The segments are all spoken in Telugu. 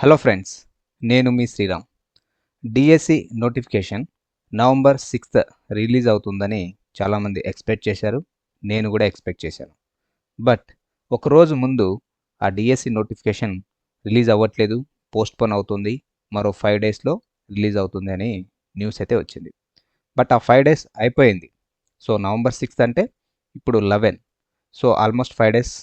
హలో ఫ్రెండ్స్ నేను మీ Sriram. DSC notification November sixth release అవుతుందని చాలామంది ఎక్స్పెక్ట్ చేశారు నేను కూడా ఎక్స్పెక్ట్ చేశాను. బట్ ఒకరోజు ముందు ఆ డిఎస్సి నోటిఫికేషన్ రిలీజ్ అవ్వట్లేదు పోస్ట్పోన్ అవుతుంది మరో ఫైవ్ డేస్లో రిలీజ్ అవుతుంది అని న్యూస్ అయితే వచ్చింది. బట్ ఆ ఫైవ్ డేస్ అయిపోయింది. సో నవంబర్ సిక్స్త్ అంటే ఇప్పుడు eleven. So almost five days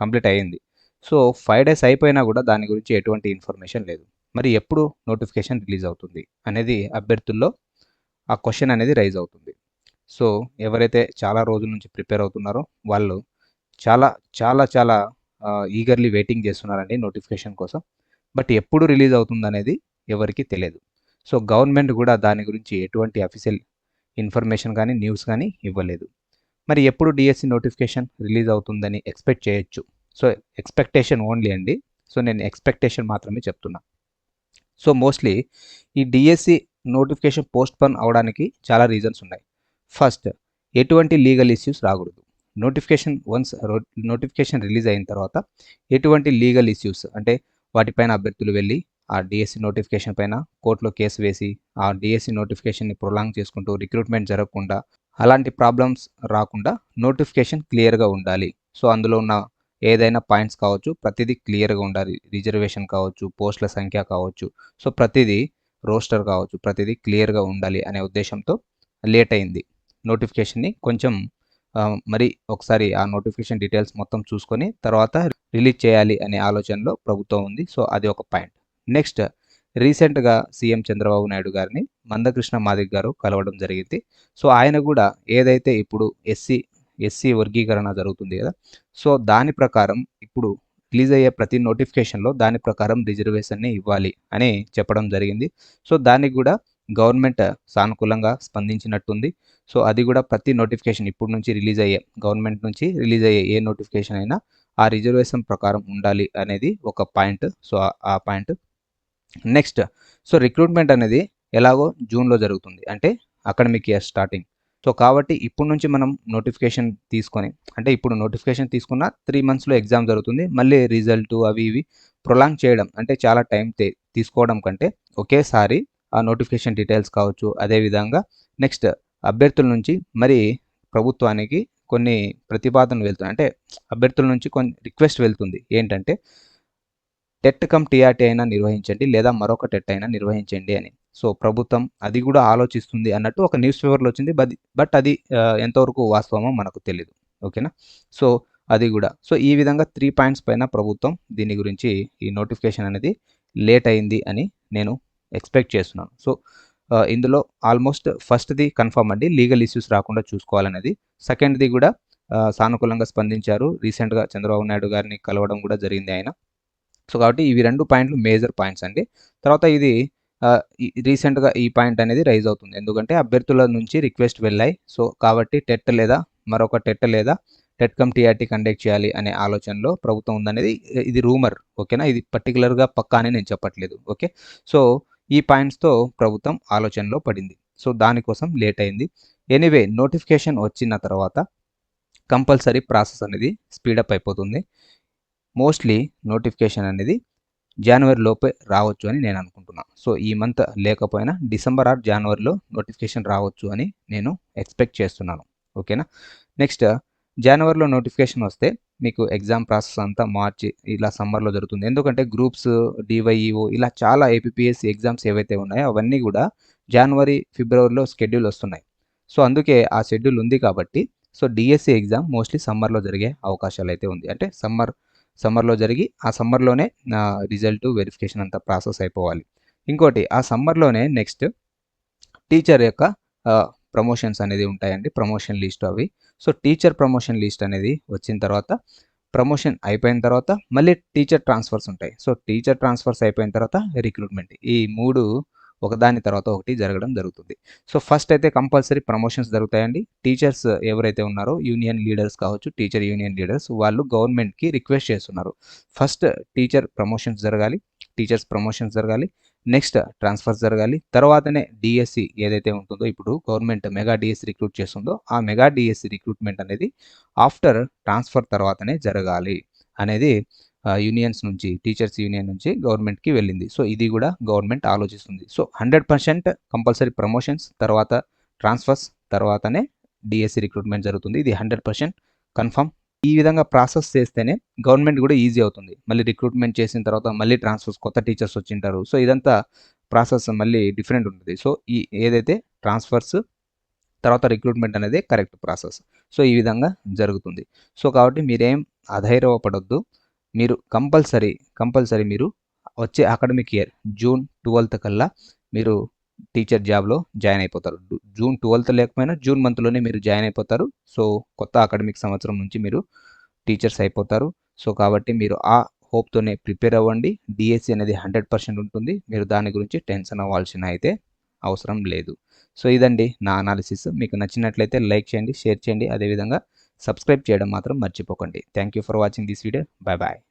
complete అయ్యింది. సో ఫైవ్ డేస్ అయిపోయినా కూడా దాని గురించి ఎటువంటి ఇన్ఫర్మేషన్ లేదు. మరి ఎప్పుడు నోటిఫికేషన్ రిలీజ్ అవుతుంది అనేది అభ్యర్థుల్లో ఆ క్వశ్చన్ అనేది రైజ్ అవుతుంది. సో ఎవరైతే చాలా రోజుల నుంచి ప్రిపేర్ అవుతున్నారో వాళ్ళు చాలా చాలా చాలా ఈగర్లీ వెయిటింగ్ చేస్తున్నారండి నోటిఫికేషన్ కోసం. బట్ ఎప్పుడు రిలీజ్ అవుతుంది అనేది ఎవరికి తెలియదు. సో గవర్నమెంట్ కూడా దాని గురించి ఎటువంటి అఫీషియల్ ఇన్ఫర్మేషన్ కానీ న్యూస్ కానీ ఇవ్వలేదు. మరి ఎప్పుడు డిఎస్సి నోటిఫికేషన్ రిలీజ్ అవుతుందని ఎక్స్పెక్ట్ చేయొచ్చు? సో ఎక్స్పెక్టేషన్ ఓన్లీ అండి. సో నేను ఎక్స్పెక్టేషన్ మాత్రమే చెప్తున్నా. సో మోస్ట్లీ ఈ డిఎస్సి నోటిఫికేషన్ పోస్ట్ పోన్ అవడానికి చాలా రీజన్స్ ఉన్నాయి. ఫస్ట్ ఎటువంటి లీగల్ ఇష్యూస్ రాకూడదు. నోటిఫికేషన్ వన్స్ నోటిఫికేషన్ రిలీజ్ అయిన తర్వాత ఎటువంటి లీగల్ ఇష్యూస్ అంటే వాటిపైన అభ్యర్థులు వెళ్ళి ఆ డిఎస్సి నోటిఫికేషన్ పైన కోర్టులో కేసు వేసి ఆ డిఎస్సి నోటిఫికేషన్ని ప్రొలాంగ్ చేసుకుంటూ రిక్రూట్మెంట్ జరగకుండా అలాంటి ప్రాబ్లమ్స్ రాకుండా నోటిఫికేషన్ క్లియర్గా ఉండాలి. సో అందులో ఉన్న ఏదైనా పాయింట్స్ కావచ్చు ప్రతిదీ క్లియర్గా ఉండాలి. రిజర్వేషన్ కావచ్చు పోస్టుల సంఖ్య కావచ్చు. సో ప్రతిదీ రోస్టర్ కావచ్చు ప్రతిదీ క్లియర్గా ఉండాలి అనే ఉద్దేశంతో లేట్ అయింది. నోటిఫికేషన్ని కొంచెం మరి ఒకసారి ఆ నోటిఫికేషన్ డీటెయిల్స్ మొత్తం చూసుకొని తర్వాత రిలీజ్ చేయాలి అనే ఆలోచనలో ప్రభుత్వం ఉంది. సో అది ఒక పాయింట్. నెక్స్ట్ రీసెంట్గా సీఎం చంద్రబాబు నాయుడు గారిని మందకృష్ణ మాదిక్ గారు కలవడం జరిగింది. సో ఆయన కూడా ఏదైతే ఇప్పుడు ఎస్సీ ఎస్సీ వర్గీకరణ జరుగుతుంది కదా. సో దాని ప్రకారం ఇప్పుడు రిలీజ్ అయ్యే ప్రతి నోటిఫికేషన్లో దాని ప్రకారం రిజర్వేషన్ని ఇవ్వాలి అని చెప్పడం జరిగింది. సో దానికి కూడా గవర్నమెంట్ సానుకూలంగా స్పందించినట్టుంది. సో అది కూడా ప్రతి నోటిఫికేషన్ ఇప్పుడు నుంచి రిలీజ్ అయ్యే గవర్నమెంట్ నుంచి రిలీజ్ అయ్యే ఏ నోటిఫికేషన్ అయినా ఆ రిజర్వేషన్ ప్రకారం ఉండాలి అనేది ఒక పాయింట్. సో ఆ పాయింట్. నెక్స్ట్ సో రిక్రూట్మెంట్ అనేది ఎలాగో జూన్లో జరుగుతుంది. అంటే అకాడమిక్ ఇయర్ స్టార్టింగ్. సో కాబట్టి ఇప్పుడు నుంచి మనం నోటిఫికేషన్ తీసుకొని అంటే ఇప్పుడు నోటిఫికేషన్ తీసుకున్న త్రీ మంత్స్లో ఎగ్జామ్ జరుగుతుంది. మళ్ళీ రిజల్ట్ అవి ఇవి ప్రొలాంగ్ చేయడం అంటే చాలా టైం తీసుకోవడం కంటే ఒకేసారి ఆ నోటిఫికేషన్ డీటెయిల్స్ కావచ్చు. అదేవిధంగా నెక్స్ట్ అభ్యర్థుల నుంచి మరి ప్రభుత్వానికి కొన్ని ప్రతిపాదనలు వెళ్తుంది అంటే అభ్యర్థుల నుంచి కొన్ని రిక్వెస్ట్ వెళ్తుంది. ఏంటంటే టెట్ కమ్ టీఆర్టీ అయినా నిర్వహించండి లేదా మరొక టెట్ అయినా నిర్వహించండి అని. సో ప్రభుత్వం అది కూడా ఆలోచిస్తుంది అన్నట్టు ఒక న్యూస్ పేపర్లో వచ్చింది. బట్ బట్ అది ఎంతవరకు వాస్తవమో మనకు తెలియదు ఓకేనా? సో అది కూడా. సో ఈ విధంగా త్రీ పాయింట్స్ పైన ప్రభుత్వం దీని గురించి ఈ నోటిఫికేషన్ అనేది లేట్ అయింది అని నేను ఎక్స్పెక్ట్ చేస్తున్నాను. సో ఇందులో ఆల్మోస్ట్ ఫస్ట్ది కన్ఫర్మ్ అండి. లీగల్ ఇష్యూస్ రాకుండా చూసుకోవాలనేది సెకండ్ది కూడా సానుకూలంగా స్పందించారు. రీసెంట్గా చంద్రబాబు నాయుడు గారిని కలవడం కూడా జరిగింది ఆయన. సో కాబట్టి ఇవి రెండు పాయింట్లు మేజర్ పాయింట్స్ అండి. తర్వాత ఇది రీసెంట్గా ఈ పాయింట్ అనేది రైజ్ అవుతుంది. ఎందుకంటే అభ్యర్థుల నుంచి రిక్వెస్ట్ వెళ్ళాయి. సో కాబట్టి టెట్ లేదా మరొక టెట్ లేదా టెట్కమ్ టీఆర్టీ కండక్ట్ చేయాలి అనే ఆలోచనలో ప్రభుత్వం ఉందనేది ఇది రూమర్ ఓకేనా? ఇది పర్టికులర్గా పక్కా అని నేను చెప్పట్లేదు ఓకే? సో ఈ పాయింట్స్తో ప్రభుత్వం ఆలోచనలో పడింది. సో దానికోసం లేట్ అయింది. ఎనీవే నోటిఫికేషన్ వచ్చిన తర్వాత కంపల్సరీ ప్రాసెస్ అనేది స్పీడప్ అయిపోతుంది. మోస్ట్లీ నోటిఫికేషన్ అనేది జనవరి లోపే రావచ్చు అని నేను అనుకుంటున్నాను సో ఈ మంత్ లేకపోయినా డిసెంబర్ ఆర్ జనవరిలో నోటిఫికేషన్ రావచ్చు అని నేను ఎక్స్పెక్ట్ చేస్తున్నాను. ఓకేనా? నెక్స్ట్ జనవరిలో నోటిఫికేషన్ వస్తే మీకు ఎగ్జామ్ ప్రాసెస్ అంతా మార్చి ఇలా సమ్మర్లో జరుగుతుంది. ఎందుకంటే గ్రూప్స్ డివైఈఓ ఇలా చాలా ఏపీఎస్సి ఎగ్జామ్స్ ఏవైతే ఉన్నాయో అవన్నీ కూడా జనవరి ఫిబ్రవరిలో షెడ్యూల్ వస్తున్నాయి. సో అందుకే ఆ షెడ్యూల్ ఉంది కాబట్టి సో డిఎస్సి ఎగ్జామ్ మోస్ట్లీ సమ్మర్లో జరిగే అవకాశాలు అయితే ఉంది. అంటే సమ్మర్ సమ్మర్లో జరిగి ఆ సమ్మర్లోనే రిజల్ట్ వెరిఫికేషన్ అంతా ప్రాసెస్ అయిపోవాలి. ఇంకోటి ఆ సమ్మర్లోనే నెక్స్ట్ టీచర్ యొక్క ప్రమోషన్స్ అనేది ఉంటాయండి ప్రమోషన్ లిస్ట్ అవి. సో టీచర్ ప్రమోషన్ లిస్ట్ అనేది వచ్చిన తర్వాత ప్రమోషన్ అయిపోయిన తర్వాత మళ్ళీ టీచర్ ట్రాన్స్ఫర్స్ ఉంటాయి. సో టీచర్ ట్రాన్స్ఫర్స్ అయిపోయిన తర్వాత రిక్రూట్మెంట్ ఈ మూడు ఒకదాని తర్వాత ఒకటి జరగడం జరుగుతుంది. సో ఫస్ట్ అయితే కంపల్సరీ ప్రమోషన్స్ జరుగుతాయండి. టీచర్స్ ఎవరైతే ఉన్నారో యూనియన్ లీడర్స్ కావచ్చు టీచర్ యూనియన్ లీడర్స్ వాళ్ళు గవర్నమెంట్కి రిక్వెస్ట్ చేస్తున్నారు. ఫస్ట్ టీచర్ ప్రమోషన్స్ జరగాలి టీచర్స్ ప్రమోషన్స్ జరగాలి నెక్స్ట్ ట్రాన్స్ఫర్స్ జరగాలి. తర్వాతనే డిఎస్సి ఏదైతే ఉంటుందో ఇప్పుడు గవర్నమెంట్ మెగా డిఎస్సి రిక్రూట్ చేస్తుందో ఆ మెగా డిఎస్సి రిక్రూట్మెంట్ అనేది ఆఫ్టర్ ట్రాన్స్ఫర్ తర్వాతనే జరగాలి అనేది యూనియన్స్ నుంచి టీచర్స్ యూనియన్ నుంచి గవర్నమెంట్కి వెళ్ళింది. సో ఇది కూడా గవర్నమెంట్ ఆలోచిస్తుంది. So hundred percent compulsory promotions తర్వాత ట్రాన్స్ఫర్స్ తర్వాతనే డిఎస్సి రిక్రూట్మెంట్ జరుగుతుంది. ఇది హండ్రెడ్ పర్సెంట్ కన్ఫర్మ్ ఈ విధంగా ప్రాసెస్ చేస్తేనే గవర్నమెంట్ కూడా ఈజీ అవుతుంది. మళ్ళీ రిక్రూట్మెంట్ చేసిన తర్వాత మళ్ళీ ట్రాన్స్ఫర్స్ కొత్త టీచర్స్ వచ్చింటారు. సో ఇదంతా ప్రాసెస్ మళ్ళీ డిఫరెంట్ ఉంటుంది. సో ఈ ఏదైతే ట్రాన్స్ఫర్స్ తర్వాత రిక్రూట్మెంట్ అనేది కరెక్ట్ ప్రాసెస్ సో ఈ విధంగా జరుగుతుంది. సో కాబట్టి మీరేం అధైర్యపడొద్దు. మీరు కంపల్సరీ కంపల్సరీ మీరు వచ్చే అకాడమిక్ ఇయర్ జూన్ ట్వెల్త్ కల్లా మీరు టీచర్ జాబ్లో జాయిన్ అయిపోతారు. జూన్ ట్వెల్త్ లేకపోయినా జూన్ మంత్లోనే మీరు జాయిన్ అయిపోతారు. సో కొత్త అకాడమిక్ సంవత్సరం నుంచి మీరు టీచర్స్ అయిపోతారు. సో కాబట్టి మీరు ఆ హోప్తోనే ప్రిపేర్ అవ్వండి. డిఎస్సి అనేది హండ్రెడ్ పర్సెంట్ ఉంటుంది. మీరు దాని గురించి టెన్షన్ అవ్వాల్సిన అయితే అవసరం లేదు. సో ఇదండి నా అనాలిసిస్ మీకు నచ్చినట్లయితే లైక్ చేయండి షేర్ చేయండి. అదేవిధంగా సబ్స్క్రైబ్ చేయడం మాత్రం మర్చిపోకండి. Thank you for watching this video bye bye